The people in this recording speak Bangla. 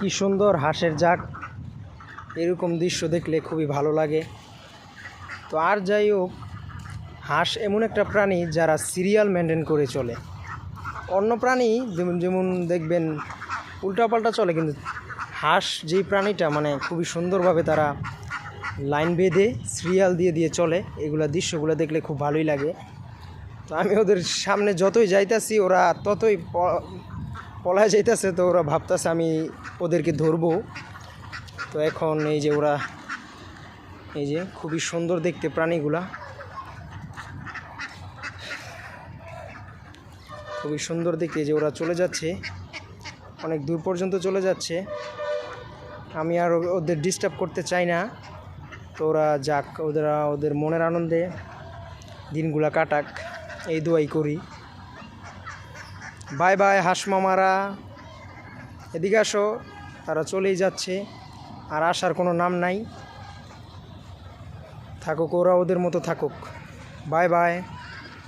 কি সুন্দর হাঁসের জাক এরকম দৃশ্য দেখলে খুবই ভালো লাগে। তো আর যাই হোক, হাঁস এমন একটা প্রাণী যারা সিরিয়াল মেনটেন করে চলে। অন্য প্রাণী যেমন যেমন দেখবেন, উল্টাপাল্টা চলে, কিন্তু হাঁস যেই প্রাণীটা মানে খুবই সুন্দরভাবে তারা লাইন বেঁধে সিরিয়াল দিয়ে দিয়ে চলে। এগুলা দৃশ্যগুলো দেখলে খুব ভালোই লাগে। তো আমি ওদের সামনে যতই যাইতাছি, ওরা ততই পলায় যাইতেছে তো ওরা ভাবতেছে আমি ওদেরকে ধরবো। তো এখন এই যে ওরা, এই যে খুবই সুন্দর দেখতে প্রাণীগুলা। খুবই সুন্দর দেখতে যে ওরা চলে যাচ্ছে। অনেক দূর পর্যন্ত চলে যাচ্ছে। আমি আর ওদের ডিস্টার্ব করতে চাই না। তো ওরা যাক ওরা ওদের মনের আনন্দে দিনগুলা কাটাক। এই দোয়াই করি। বাই বাই হাসমামারা এদিকে আসো, তারা চলেই যাচ্ছে, আর আসার কোনো নাম নাই। থাকুক, ওরা ওদের মতো থাকুক। Bye bye.